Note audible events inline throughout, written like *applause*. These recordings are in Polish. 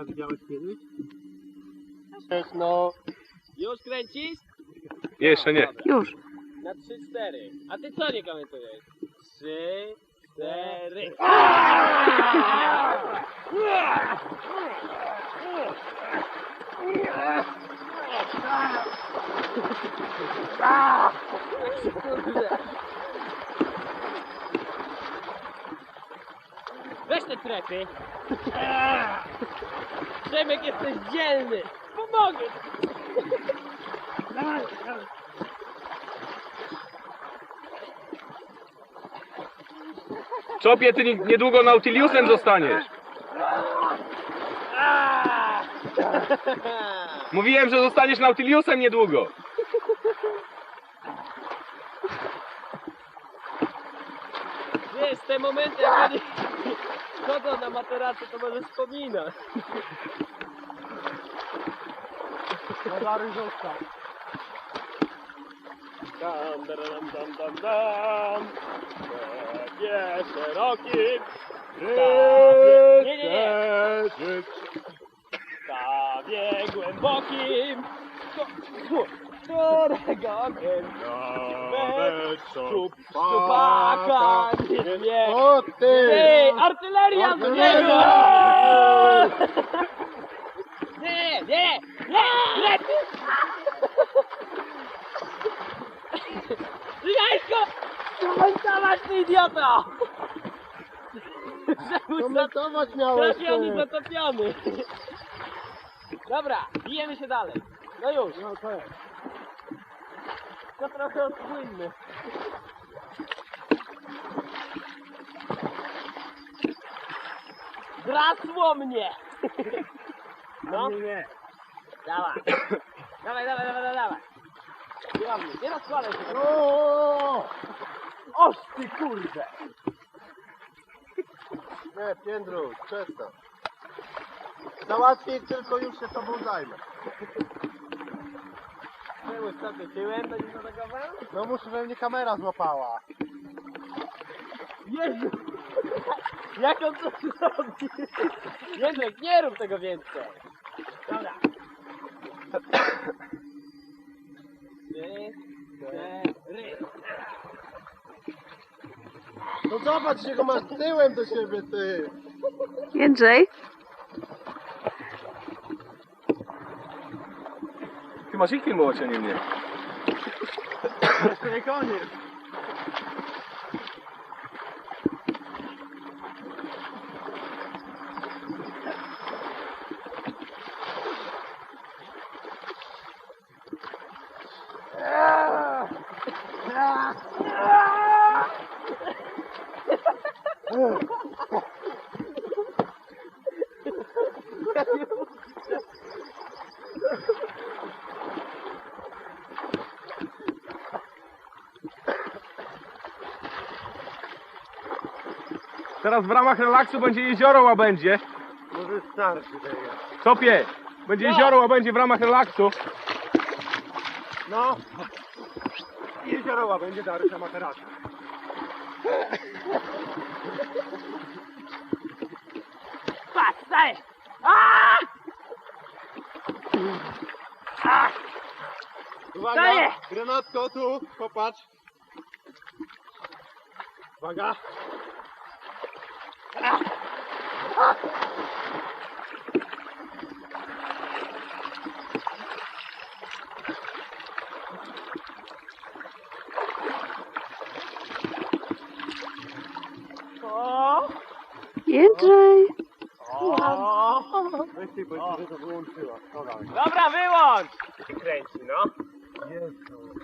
Nautilisa widziałeś kiedyś? No, Już kręcisz? jeszcze nie. Już. Na 3-4. A ty co nie komentujesz? 3, 4. Weź te trepy. Przemek jesteś dzielny. Pomogę. Czopie, ty ni- niedługo Nautiliusem zostaniesz. Mówiłem, że zostaniesz Nautiliusem niedługo. Wiesz, te momenty jak oni chodzą na materacy, to może wspomina. Radary został. Dam, dam, dam, dam, dam. Nie, szerokim. Nie, nie, nie. Stawie głębokim. Szeregogiem. Nawet szczup, szczupaka nie. O ty! Ej, artyleria z niego! Nie, nie, nie, lepiej! Jajko! Komentować ty idiota! Komentować miałeś Trafiony, ty! zatopiony! Dobra, bijemy się dalej. No już, No to jest. to trochę odpłynny. Drasło mnie! No, Nie, nie. dawaj. Dawaj, dawaj, dawaj, dawaj, dawaj. Nie mnie, nie rozkładaj się. O! Oż ty kurde! Nie, Piędruś, przestań. Załatwię tylko już się tobą zajmę. Czemu sobie tyłem, to nie zareagował? No muszę, żeby mnie kamera złapała. Jezu! *laughs* Jak on to zrobi? Jędrek, nie rób tego więcej! Dobra. Trzy, cztery. No zobacz, się go masz tyłem do siebie, ty! Jędrzej? Ty masz ich filmować, a nie mnie. Jeszcze nie koniec. Teraz w ramach relaksu będzie jezioro łabędzie. Może starczy tego. Czopie, będzie jezioro łabędzie w ramach relaksu. No. Jeziorowa będzie Dariusza Materacza. Patrz, staję! Aaaa! Uwaga! Daję! Granatko tu, popatrz. Uwaga! Jędrzej! Ty, bo się to wyłączyła. Dobra. Dobra, wyłącz! Ty kręci, no. Jezu.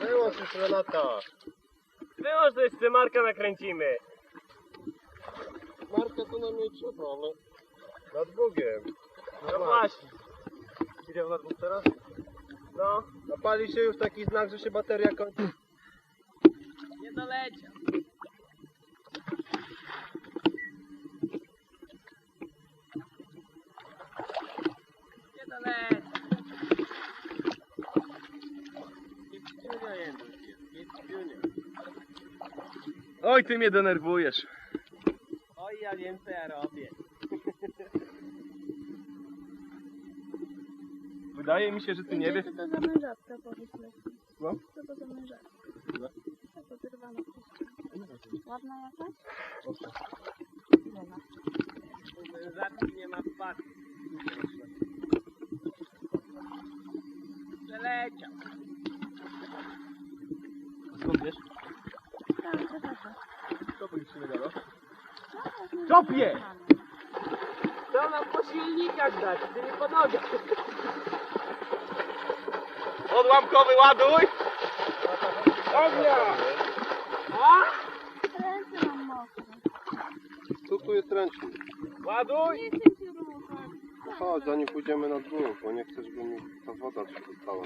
Wyłącz już Renata. Wyłącz, to jeszcze Marka nakręcimy. Marka to nam nie trzeba, ale... Nad Bugiem. No właśnie. Idzie nad Bóg teraz? No, Napali się już taki znak, że się bateria kończy. nie doleciał. Nie doleciał. Oj, ty mnie denerwujesz. Ja wiem co ja robię. Wydaje mi się, że ty nie wiesz. Co to za mężatka, powiedz mi. Co? Co to za mężatka? Co? Co to zerwana Ładna jakaś? Nie ma. Rzadki nie ma spadku. Przeleciał. Skąd wiesz? Tak, to taka. Co to nic Topie! To nam po silnikach dać, ty nie po nogach. Odłamkowy ładuj! Ognia! A? Ręce mam mokre. Tu, tu jest ręcznik. Ładuj! Nie chcę się ruszać. Chodź, zanim pójdziemy na dół, bo nie chcę, żeby mi ta woda się dostała.